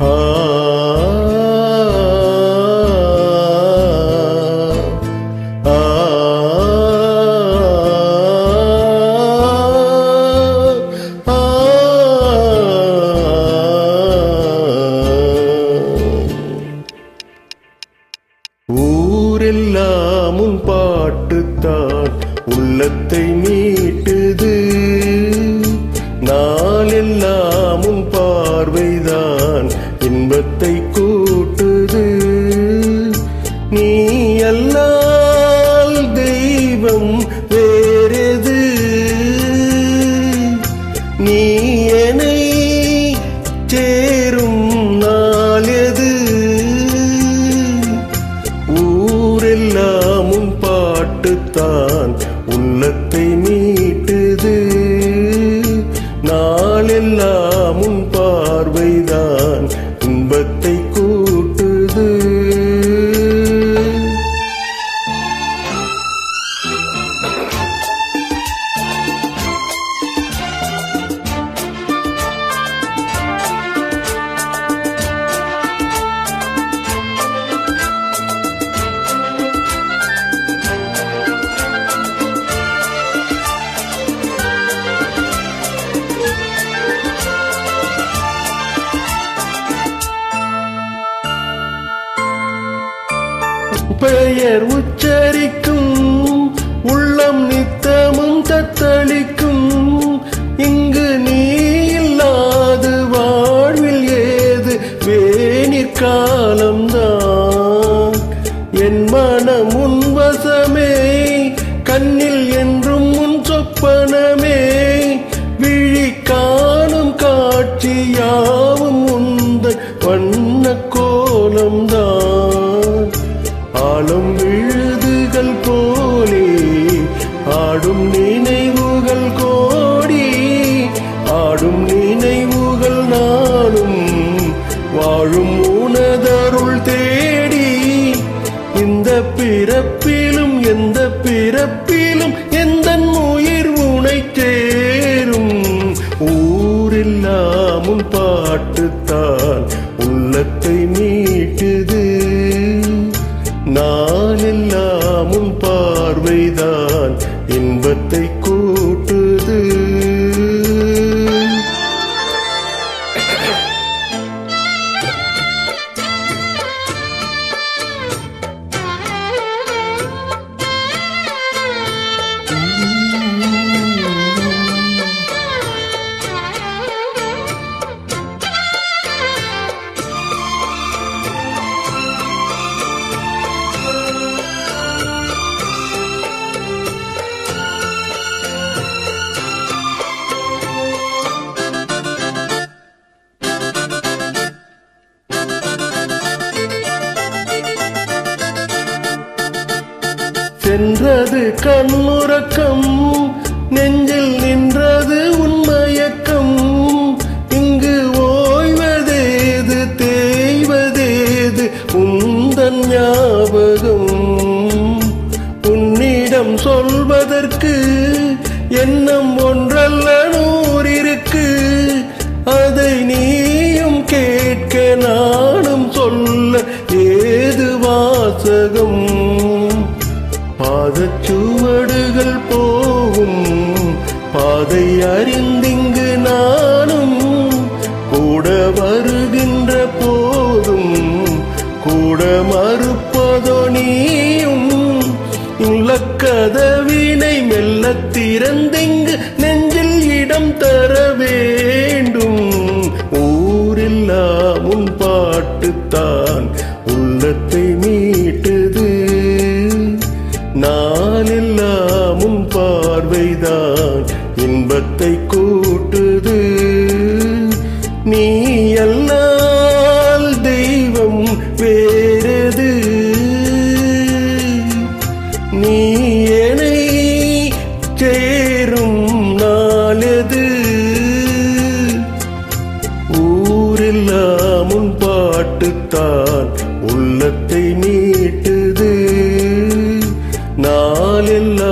啊。அல்லால் தெய்வம் வேறது? நீ என்னை சேரும் நாள் ஊரெல்லாமும் பாட்டுத்தான் உள்ளத்தை மீ பெயர் உச்சரிக்கும் உள்ளம் நித்தமும் தத்தளிக்கும். இங்கு நீ இல்லாது வாழ்வில் ஏது? வேணிற் காலம்தான். என் மனம் உன்வசமே கண்ணில் என்று இந்த பிறப்பிலும் எந்த பிறப்பிலும் எந்த உயிர் உனை தேரும். ஊரெல்லாம் உன் பாட்டுத்தான் உள்ளத்தை மீட்டுது நாளெல்லாம் உன் பார்வைதான் இன்பத்தை நின்றது கண்ணுறக்கம். நெஞ்சில் நின்றது உண்மயக்கம். இங்கு ஓய்வதேது தேய்வதேது உந்தன் ஞாபகம். உன்னிடம் சொல்வதற்கு எண்ணம் ஒன்றல்ல நூறிருக்கு. அதை நீயும் கேட்க நான் பாதை அறிந்திங்கு நானும் கூட வருகின்ற போதும் கூட மறுப்பதோ நீயும். உள்ளக்கதவினை மெல்ல திறந்திங்கு நெஞ்சில் இடம் தர வேண்டும். ஊரெல்லாம் உன் பாட்டுத்தான் உள்ளத்தை மீட்டுது. நாளெல்லாம் உன் பார்வைதான். கூட்டத்தை கூட்டுது. நீ எல்லால் தெய்வம் வேறது. நீ என்னை சேரும் நாளது. ஊரெல்லாம் உன் பாட்டுத்தான் உள்ளத்தை நீட்டுது. நாளெல்லாம்